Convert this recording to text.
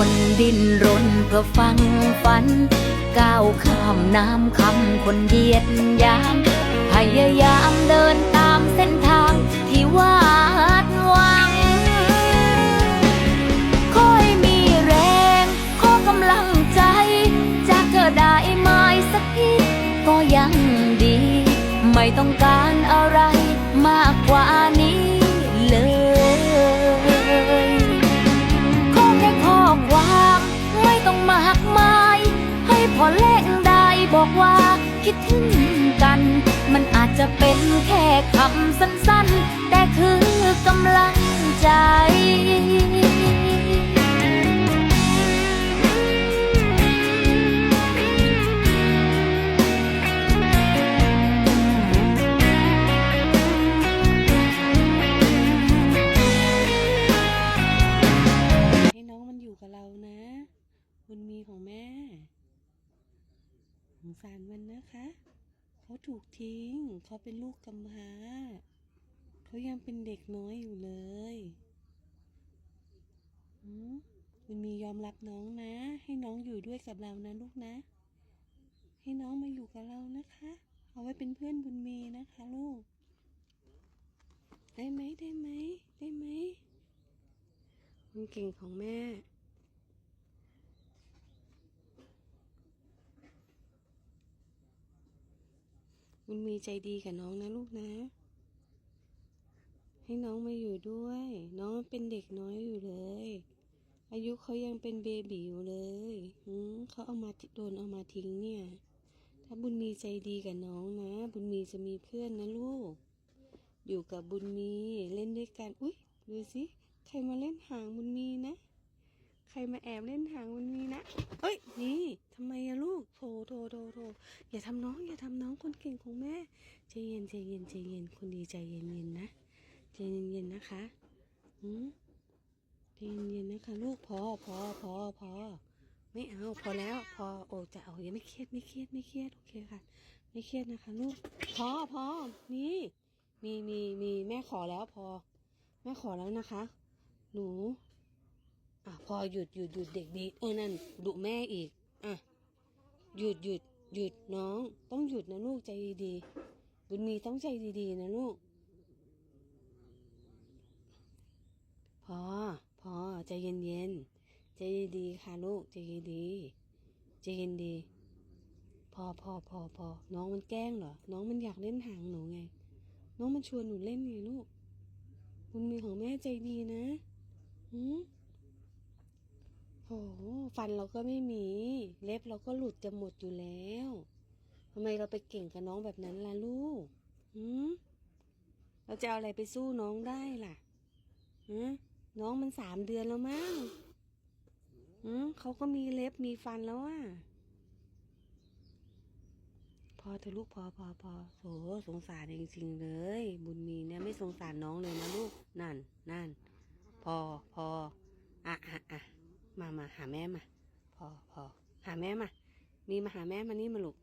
คนดิ้นรนเพื่อฟังฝัน ก้าวข้ามน้ำคำคนเหยียดยาม พยายามเดินตามเส้นทางที่วาดหวัง คอยมีแรง ขอกำลังใจ จากเธอได้ไหมสักทีก็ยังดี ไม่ต้องการอะไรมากกว่านี้ พอเล่นได้บอกว่าคิดถึงกัน มันอาจจะเป็นแค่คำสั้นๆ แต่คือกำลังใจให้น้องมันอยู่กับเรานะบุญมีของแม่ งสารมันนะคะ เขาถูกทิ้ง เขาเป็นลูกกำพร้า เขายังเป็นเด็กน้อยอยู่เลยหืมบุญมียอมรับน้องนะ ให้น้องอยู่ด้วยกับเรานะลูกนะ ให้น้องมาอยู่กับเรานะคะ เอาไว้เป็นเพื่อนบุญมีนะคะลูก ได้ไหมได้ไหมได้ไหมคนเก่งของแม่ บุญมีใจดีกับน้องนะลูกนะ ให้น้องมาอยู่ด้วย น้องเป็นเด็กน้อยอยู่เลย อายุเขายังเป็นเบบีอยู่เลยหืเขาเอามาโดนเอามาทิ้งเนี่ย ถ้าบุญมีใจดีกับน้องนะ บุญมีจะมีเพื่อนนะลูก อยู่กับบุญมีเล่นด้วยกัน อุ๊ยดูสิ ใครมาเล่นหางบุญมีนะ ใครมาแอบเล่นหางบุญมีนะ เอ้ย นี่ทำไมอะลูกโถโถโถโถอย่าทำน้องอย่าทำน้อง คนเก่งของแม่ ใจเย็นใจเย็นใจเย็นคนดีใจเย็นเย็นนะ ใจเย็นเย็นนะคะหืมใจเย็นเย็นนะคะ ลูกพอพอพอพอไม่เอาพอแล้ว พอโอ้จะเอาอย่าไม่เครียดไม่เครียดไม่เครียดโอเคค่ะ ไม่เครียดนะคะลูกพอพอนี่มีมีมีแม่ขอแล้วพอ แม่ขอแล้วนะคะ หนูอะพอหยุดหยุดหยุดเด็กดีเออนั่นดุแม่อีกอะหยุดหยุด หยุดน้อง ต้องหยุดนะลูกใจดีๆบุญมีต้องใจดีๆนะลูก พอ พอใจเย็นๆใจดีๆค่ะลูกใจดีๆใจเย็นดี พอพอพอพอน้องมันแกล้งเหรอ น้องมันอยากเล่นหางหนูไง น้องมันชวนหนูเล่นไงลูก บุญมีของแม่ใจดีนะหืม โหฟันเราก็ไม่มี เล็บเราก็หลุดจะหมดอยู่แล้วทำไมเราไปเก่งกับน้องแบบนั้นล่ะลูกหืมเราจะเอาอะไรไปสู้น้องได้ล่ะฮะน้องมันสามเดือนแล้วมั้งหืมเขาก็มีเล็บมีฟันแล้วอะ พอเธอะลูกพอพอพอโถสงสารจริงๆเลย บุญมีเนี่ยไม่สงสารน้องเลยนะลูก นั่นนั่นพอพออะอะอะ มามาหาแม่มา พอพอหาแม่มา มีมาหาแม่มานี่มาลูก